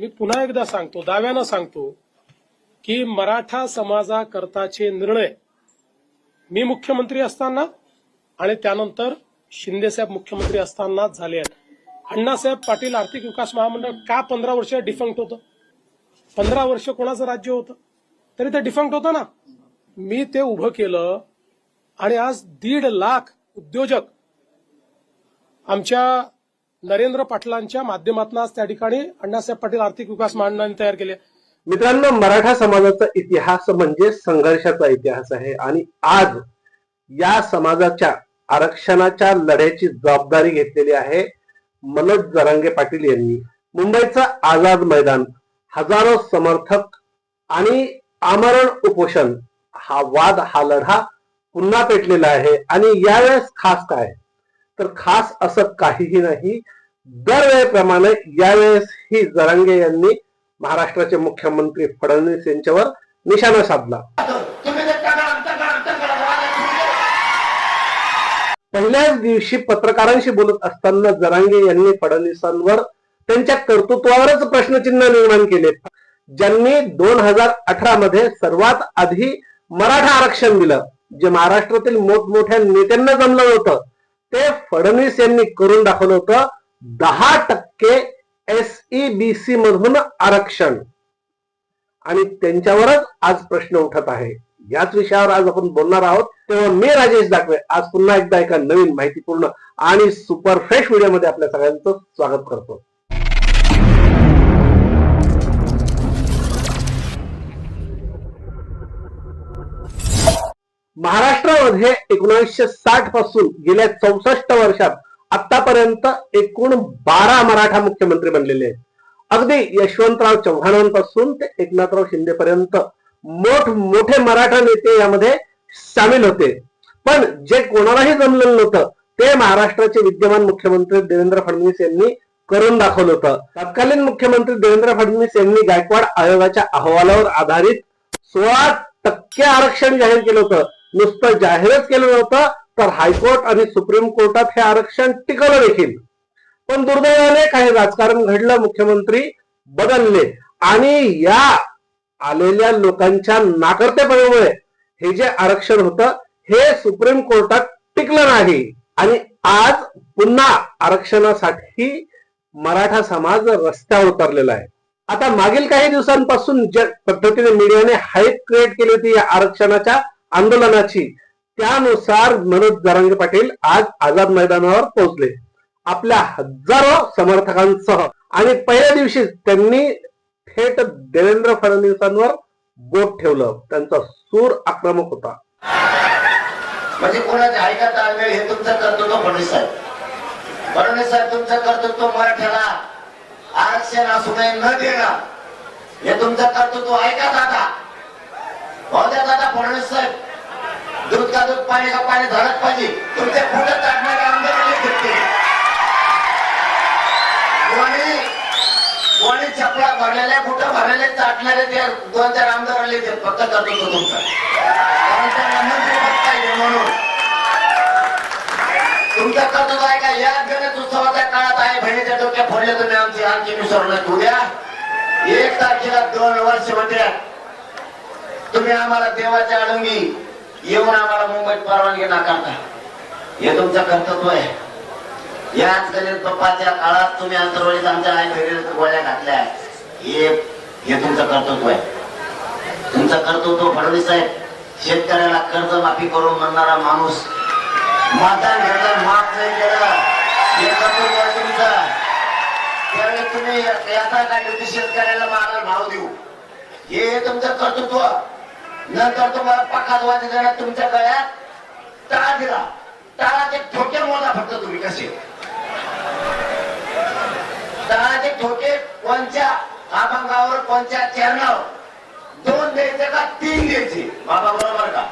मी पुन्हा एकदा सांगतो दाव्यानं सांगतो की मराठा समाजाकरताचे निर्णय मी मुख्यमंत्री असताना आणि त्यानंतर शिंदेसाहेब मुख्यमंत्री असताना झाले आहेत. अण्णासाहेब पाटील आर्थिक विकास महामंडळ का पंधरा वर्ष डिफंक्ट होतं? पंधरा वर्ष कोणाचं राज्य होतं? तरी ते डिफंक्ट होतं ना? मी ते उभं केलं आणि आज दीड लाख उद्योजक आमच्या नरेंद्र पाटलांच्या माध्यमातून आज त्या ठिकाणी अण्णासाहेब पाटील आर्थिक विकास महामंडळाने तयार केले. मित्रांनो मराठा समाजाचा इतिहास म्हणजे संघर्षाचा इतिहास आहे आणि आज या समाजाच्या आरक्षणाच्या लढ्याची जबाबदारी घेतलेली आहे मनोज जरांगे पाटील यांनी. मुंबईचं आझाद मैदान हजारो समर्थक आणि आमरण उपोषण हा वाद हा लढा पुन्हा पेटलेला आहे. आणि यावेळेस खास काय? तर खास असं काहीही नाही. दरवेळेप्रमाणे यावेळेस ही जरांगे यांनी महाराष्ट्राचे मुख्यमंत्री फडणवीस यांच्यावर निशाणा साधला. पहिल्याच दिवशी पत्रकारांशी बोलत असताना जरांगे यांनी फडणवीसांवर त्यांच्या कर्तृत्वावरच प्रश्नचिन्ह निर्माण केले. ज्यांनी दोन हजार अठरा मध्ये सर्वात आधी मराठा आरक्षण दिलं जे महाराष्ट्रातील मोठमोठ्या नेत्यांना जमलं होतं. ते फडणवीस यांनी करून दाखवलं होतं. दहा टक्के एस बी सी मधून आरक्षण. आणि त्यांच्यावरच आज प्रश्न उठत आहे. याच विषयावर आज आपण बोलणार आहोत. तेव्हा मी राजेश दाखवे. आज पुन्हा एकदा एका नवीन माहितीपूर्ण आणि सुपर फ्रेश व्हिडिओमध्ये आपल्या सगळ्यांचं स्वागत करतो. महाराष्ट्रामध्ये एकोणीसशे साठपासून गेल्या चौसष्ट वर्षात आतापर्यंत एकूण बारा मराठा मुख्यमंत्री बनलेले आहेत. अगदी यशवंतराव चव्हाणांपासून ते एकनाथराव शिंदे पर्यंत मोठ मोठे मराठा नेते यामध्ये सामील होते. पण जे कोणालाही जमलेलं नव्हतं ते महाराष्ट्राचे विद्यमान मुख्यमंत्री देवेंद्र फडणवीस यांनी करून दाखवलं होतं. तत्कालीन मुख्यमंत्री देवेंद्र फडणवीस यांनी गायकवाड आयोगाच्या अहवालावर आधारित सोळा टक्के आरक्षण जाहीर केलं होतं. नुसतं जाहीरच केलं नव्हतं तर हायकोर्ट आणि सुप्रीम कोर्टात हे आरक्षण टिकवलं देखील. पण दुर्दैवाने काही राजकारण घडलं मुख्यमंत्री बदलले. आणि या आलेल्या लोकांच्या नाकर्तेपणामुळे हे जे आरक्षण होतं हे सुप्रीम कोर्टात टिकलं नाही. आणि आज पुन्हा आरक्षणासाठी मराठा समाज रस्त्यावर उतरलेला आहे. आता मागील काही दिवसांपासून ज्या पद्धतीने मीडियाने हाईप क्रिएट केली होती या आरक्षणाच्या आंदोलनाची. त्यानुसार मनोज जरांगे पाटील आज आझाद मैदानावर पोहोचले. आपल्या हजारो समर्थकांसह. आणि पहिल्या दिवशी त्यांनी थेट देवेंद्र फडणवीसांवर बोट ठेवलं. त्यांचा सूर आक्रमक होता. म्हणजे कोणाच्या ऐकत आले हे तुमचं कर्तृत्व फडणवीस साहेब. फडणवीस साहेब तुमचं कर्तृत्व मराठ्याला आरक्षण असू नये न देणं. हे तुमचं कर्तृत्व ऐका दादा. भाऊ द्या दादा फडणवीस साहेब दूध का दूध पाणी का पाणी झालंच पाहिजे तुमचे फुटं टाकणारे आमदार घेतले? कोणी कोणी चपला भरलेल्या फुटं भरलेले चाटणारे ते दोन चार आमदार आले ते फक्त जातो तो तुमचा. त्यांना मंत्री म्हणून. तुमचं कर्तव्य आहे का? या गणेश उत्सवाच्या काळात आहे बहिणीच्या डोक्या फोडले तुम्ही आमची आणखी विसरलं उद्या. एक तारखेला दोन वर्ष म्हणजे तुम्ही आम्हाला देवाच्या अडंगी येऊन आम्हाला मुंबईत परवानगी नाकारता. हे तुमचं कर्तव्य आहे. याच गणेश पप्पाच्या काळात तुम्ही अंतरवळीत आमच्या आई घरी गोळ्या घातल्या हे हे तुमचं कर्तृत्व आहे. तुमचं कर्तृत्व फडणवीस साहेब शेतकऱ्याला कर्ज माफी करून म्हणणारा माणूस. मतदान घेतलं माफ नाही केलं हे कर्तृत्व आहे तुमचं. त्यावेळी तुम्ही याचा काय शेतकऱ्याला मारायला भाव देऊ? हे तुमचं कर्तृत्व. नंतर तुम्हाला पाकात वाजी तुमच्या गळ्यात. टाळा दिला. टाळाचे ठोके मोजा फक्त तुम्ही कसे. टाळाचे ठोके कोणत्या अभंगावर कोणत्या चरणावर. दोन द्यायचे का तीन द्यायचे? बाबा बरोबर का?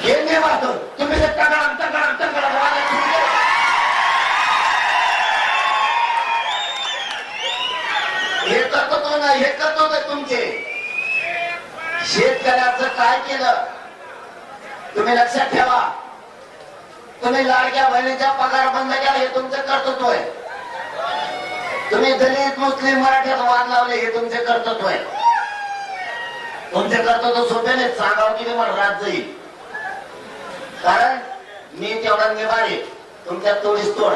हे नियम तुम्ही ते टकडा टकडा टकडा वाजत फिरले. हे करतो तो ना हे करतो ते तुमचे शेतकऱ्याचं काय केलं? तुम्ही लक्षात ठेवा. तुम्ही लाडक्या बहिणीचा पगार बंद केला हे तुमचं कर्तृत्व आहे. तुम्ही दलित मुस्लिम मराठ्यात वाद लावले हे तुमचे कर्तृत्व आहे. तुमचे कर्तृत्व सोपे नाही सांगाव की मला रात जाईल कारण मी तेवढा निभाळे तुमच्या तोडीस तोड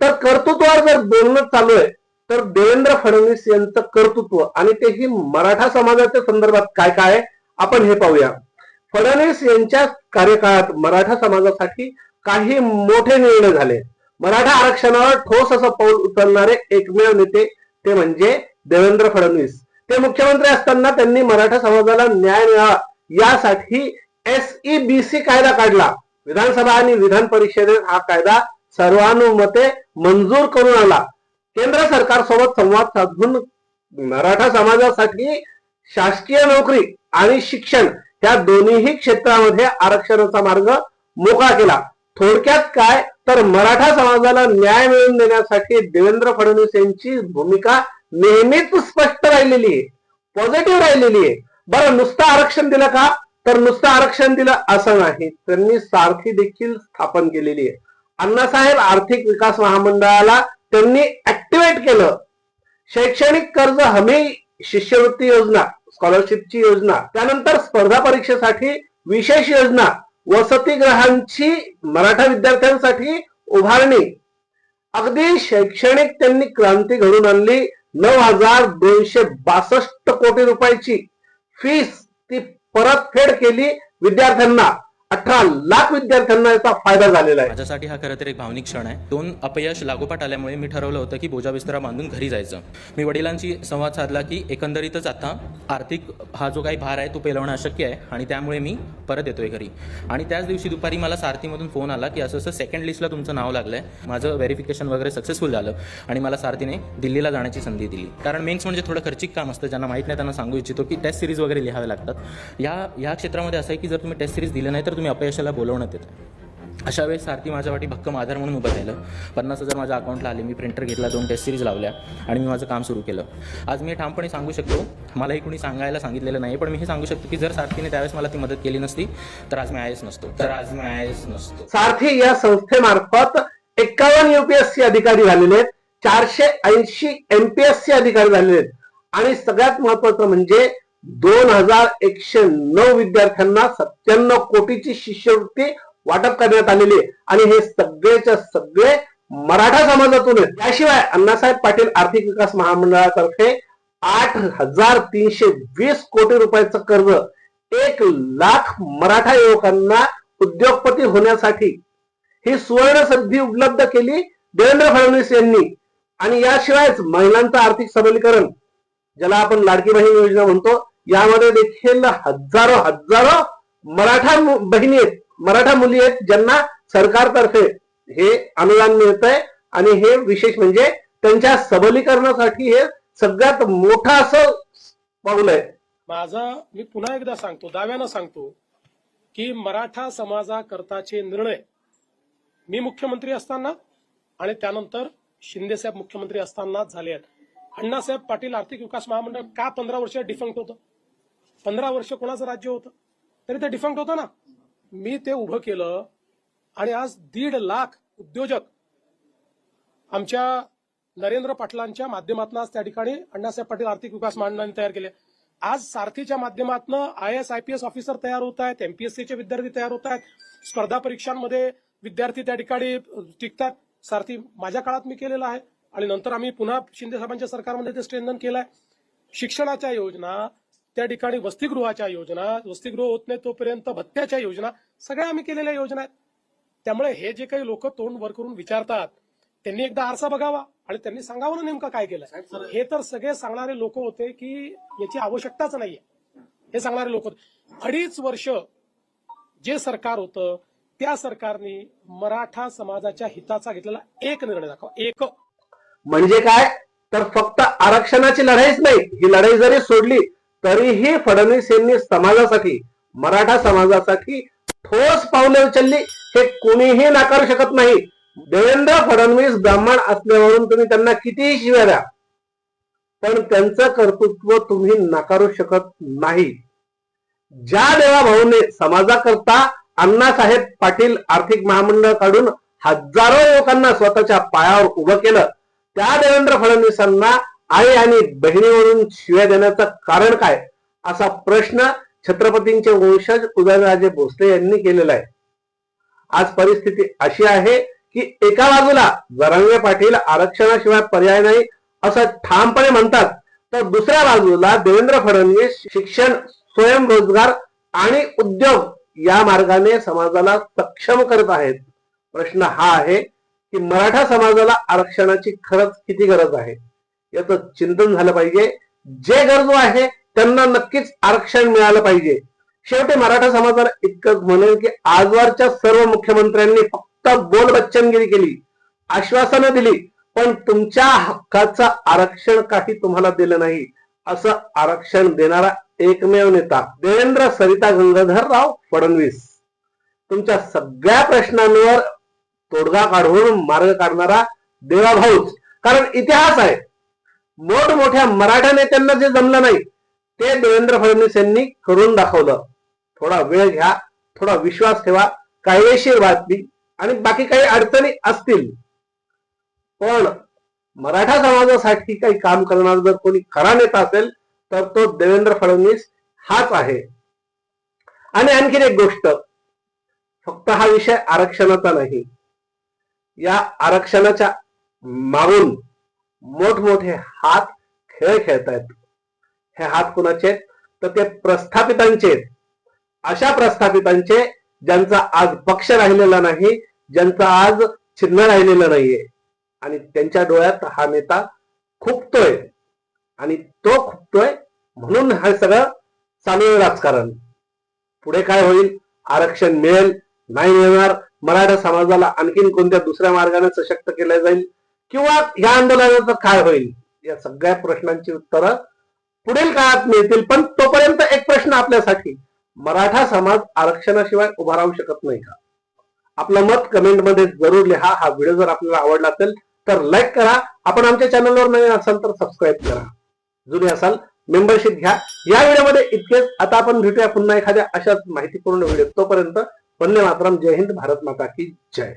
तर कर्तृत्वावर जर बोलणं चालू आहे तर देवेंद्र फडणवीस यांचं कर्तृत्व आणि तेही मराठा समाजाच्या संदर्भात काय काय आहे, आपण हे पाहूया. फडणवीस यांच्या कार्यकाळात मराठा समाजासाठी काही मोठे निर्णय झाले. मराठा आरक्षणावर ठोस असं पाऊल उचलणारे एकमेव नेते ते म्हणजे देवेंद्र फडणवीस. ते मुख्यमंत्री असताना त्यांनी मराठा समाजाला न्याय मिळावा यासाठी एसईबीसी कायदा काढला. विधानसभा आणि विधान परिषदेत हा कायदा सर्वानुमते मंजूर करून आला. केंद्र सरकारसोबत संवाद साधून मराठा समाजासाठी शासकीय नोकरी आणि शिक्षण या दोन्हीही क्षेत्रामध्ये आरक्षणाचा मार्ग मोकळा केला. थोडक्यात काय? तर मराठा समाजाला न्याय मिळवून देण्यासाठी देवेंद्र फडणवीस यांची भूमिका नेहमीच स्पष्ट राहिलेली आहे. पॉझिटिव्ह राहिलेली आहे. बरं नुसतं आरक्षण दिलं का? तर नुसतं आरक्षण दिलं असं नाही. त्यांनी सारथी देखील स्थापन केलेली आहे. अण्णासाहेब आर्थिक विकास महामंडळाला त्यांनी ऍक्टिव्हेट केलं. शैक्षणिक कर्ज हमी शिष्यवृत्ती योजना स्कॉलरशिपची योजना. त्यानंतर स्पर्धा परीक्षेसाठी विशेष योजना वसतिग्रहांची मराठा विद्यार्थ्यांसाठी उभारणी. अगदी शैक्षणिक त्यांनी क्रांती घडून आणली नऊ हजार दोनशे बासष्ट कोटी रुपयाची फीस ती परतफेड केली विद्यार्थ्यांना. अठरा लाख विद्यार्थ्यांना याचा फायदा झालेला आहे. माझ्यासाठी हा खरं तर एक भावनिक क्षण आहे. दोन अपयश लागोपाठ आल्यामुळे मी ठरवलं होतं की बोजा बिस्तरा बांधून घरी जायचं. मी वडिलांशी संवाद साधला की एकंदरीतच आता आर्थिक हा जो काही भार आहे तो पेलवणं अशक्य आहे आणि त्यामुळे मी परत येतोय घरी. आणि त्याच दिवशी दुपारी मला सारथीमधून फोन आला की असं असं सेकंड लिस्टला तुमचं नाव लागलं आहे माझं व्हेरिफिकेशन वगैरे सक्सेसफुल झालं आणि मला सारथीने दिल्लीला जाण्याची संधी दिली. कारण मेन्स म्हणजे थोडं खर्चिक काम असतं. ज्यांना माहीत नाही त्यांना सांगू इच्छितो की टेस्ट सिरीज वगैरे लिहावे लागतात. या या क्षेत्रामध्ये असं आहे की जर तुम्ही टेस्ट सिरीज दिलं नाही तर तुम्ही अपयशाला बोलवण्यात येतं. अशा वेळेस सारथी माझ्यासाठी भक्कम आधार म्हणून उभं राहिलं. पन्नास हजार माझ्या अकाउंटला आले. मी प्रिंटर घेतला दोन टेस्ट सिरीज लावल्या आणि मी माझं काम सुरू केलं. आज मी ठामपणे सांगू शकतो. मलाही कुणी सांगायला सांगितलेलं नाही पण मी हे सांगू शकतो की जर सारथीने त्यावेळेस मला ती मदत केली नसती तर आज मी आयस नसतो. तर आज मी आयस नसतो. सारथी या संस्थेमार्फत एक्कावन्न युपीएससी अधिकारी झालेले आहेत. चारशे ऐंशी एमपीएससी अधिकारी झालेले आहेत. आणि सगळ्यात महत्वाचं म्हणजे दोन हजार एकशे नऊ विद्यार्थ्यांना सत्त्याण्णव कोटीची शिष्यवृत्ती वाटप करण्यात आलेली आहे. आणि हे सगळेच्या सगळे मराठा समाजातून त्याशिवाय अण्णासाहेब पाटील आर्थिक विकास महामंडळातर्फे आठ हजार तीनशे वीस कोटी रुपयाचं कर्ज एक लाख मराठा युवकांना उद्योगपती होण्यासाठी ही सुवर्ण संधी उपलब्ध केली देवेंद्र फडणवीस यांनी. आणि याशिवायच महिलांचं आर्थिक सबलीकरण ज्याला आपण लाडकी बहीण योजना म्हणतो यामध्ये देखील हजारो हजारो मराठा बहिणी आहेत. मराठा मुली आहेत ज्यांना सरकारतर्फे हे अनुदान मिळतंय. आणि हे विशेष म्हणजे त्यांच्या सबलीकरणासाठी हे सगळ्यात मोठं असं पाऊल आहे. माझा मी पुन्हा एकदा सांगतो दाव्यानं सांगतो की मराठा समाजाकरताचे निर्णय मी मुख्यमंत्री असताना आणि त्यानंतर शिंदेसाहेब मुख्यमंत्री असताना झाले आहेत. अण्णासाहेब पाटील आर्थिक विकास महामंडळ का पंधरा वर्ष डिफंक्ट होतं? पंधरा वर्ष कोणाचं राज्य होतं? तरी ते डिफंक्ट होतं ना. मी ते उभं केलं आणि आज दीड लाख उद्योजक आमच्या नरेंद्र पाटलांच्या माध्यमातून आज त्या ठिकाणी अण्णासाहेब पाटील आर्थिक विकास महामंडळाने तयार केले. आज सारथीच्या माध्यमातून I S I P S officer तयार होत आहेत एमपीएससीचे विद्यार्थी तयार होत आहेत. स्पर्धा परीक्षांमध्ये विद्यार्थी त्या ठिकाणी टिकतात. सारथी माझ्या काळात मी केलेला आहे. आणि नंतर आम्ही पुन्हा शिंदे साहेबांच्या सरकारमध्ये ते स्ट्रेंथन केलंय. शिक्षणाच्या योजना त्या ठिकाणी वसतिगृहाच्या योजना वसतिगृह होत नाही तोपर्यंत भत्त्याच्या योजना सगळ्या आम्ही केलेल्या योजना आहेत. त्यामुळे हे जे काही लोक तोंड वर करून विचारतात त्यांनी एकदा आरसा बघावा आणि त्यांनी सांगावं ना नेमकं काय केलं. हे तर सगळे सांगणारे लोक होते की याची आवश्यकताच नाहीये. हे सांगणारे लोक होते. अडीच वर्ष जे सरकार होतं त्या सरकारने मराठा समाजाच्या हिताचा घेतलेला एक निर्णय दाखवा. एक. म्हणजे काय? तर फक्त आरक्षणाची लढाईच नाही. ही लढाई जरी सोडली तरीही फडणवीस यांनी समाजासाठी मराठा समाजासाठी ठोस पावले उचलली. हे कोणीही नाकारू शकत नाही. देवेंद्र फडणवीस ब्राह्मण असल्यावरून तुम्ही त्यांना कितीही शिव्या द्या. पण त्यांचं कर्तृत्व तुम्ही नाकारू शकत नाही. ज्या देवाभाऊने समाजाकरता अण्णासाहेब पाटील आर्थिक महामंडळ काढून हजारो लोकांना स्वतःच्या पायावर उभं केलं त्या देवेंद्र फडणवीसांना आई आणि बहिणीवरून शिव्या देण्याचं कारण काय? असा प्रश्न छत्रपतींचे वंशज उदयनराजे भोसले यांनी केलेला आहे. आज परिस्थिती अशी आहे की एका बाजूला जरांगे पाटील आरक्षणाशिवाय पर्याय नाही असं ठामपणे म्हणतात. तर दुसऱ्या बाजूला देवेंद्र फडणवीस शिक्षण स्वयंरोजगार आणि उद्योग या मार्गाने समाजाला सक्षम करत आहेत. प्रश्न हा आहे की मराठा समाजाला आरक्षणाची खरंच किती गरज आहे? याचं चिंतन झालं पाहिजे. जे गरजू आहे त्यांना नक्कीच आरक्षण मिळालं पाहिजे. शेवटी मराठा समाजाला इतकंच म्हणेल की आजवरच्या सर्व मुख्यमंत्र्यांनी फक्त बोल बच्चनगिरी केली. आश्वासनं दिली पण तुमच्या हक्काचं आरक्षण काही तुम्हाला दिलं नाही. असं आरक्षण देणारा एकमेव नेता देवेंद्र सरिता गंगाधरराव फडणवीस. तुमच्या सगळ्या प्रश्नांवर तोडगा काढून मार्ग काढणारा देवाभाऊच. कारण इतिहास आहे मोठमोठ्या मराठा नेत्यांना जे जमलं नाही ते देवेंद्र फडणवीस यांनी करून दाखवलं. थोडा वेळ घ्या थोडा विश्वास ठेवा कायदेशीर बातमी आणि बाकी काही अडचणी असतील. पण मराठा समाजासाठी काही काम करणार जर कोणी खरा नेता असेल तर तो देवेंद्र फडणवीस हाच आहे. आणि आणखीन एक गोष्ट फक्त हा विषय आरक्षणाचा नाही. या आरक्षणाच्या मागून मोठमोठे हात खेळ खेळतायत. हे हात कुणाचे आहेत? तर ते प्रस्थापितांचे आहेत. अशा प्रस्थापितांचे ज्यांचा आज पक्ष राहिलेला नाही ज्यांचा आज चिन्ह राहिलेलं नाहीये. आणि त्यांच्या डोळ्यात हा नेता खुपतोय. आणि तो खुपतोय म्हणून हे सगळं चालू आहे राजकारण. पुढे काय होईल? आरक्षण मिळेल नाही मिळणार. मराठा समाजाला आणखीन कोणत्या दुसऱ्या मार्गाने सशक्त केलं जाईल? किंवा या आंदोलनाचं काय होईल? या सगळ्या प्रश्नांची उत्तरं पुढील काळात मिळतील पण तोपर्यंत एक प्रश्न आपल्यासाठी मराठा समाज आरक्षणाशिवाय उभा राहू शकत नाही का? आपलं मत कमेंटमध्ये जरूर लिहा हा व्हिडिओ जर आपल्याला आवडला असेल तर लाईक करा. आपण आमच्या चॅनलवर नवीन असाल तर सबस्क्राईब करा. जुने असाल मेंबरशिप घ्या. या व्हिडिओमध्ये इतकेच. आता आपण भेटूया पुन्हा एखाद्या अशाच माहितीपूर्ण व्हिडिओ तोपर्यंत वंदे मातरम. जय हिंद भारत माता की जय.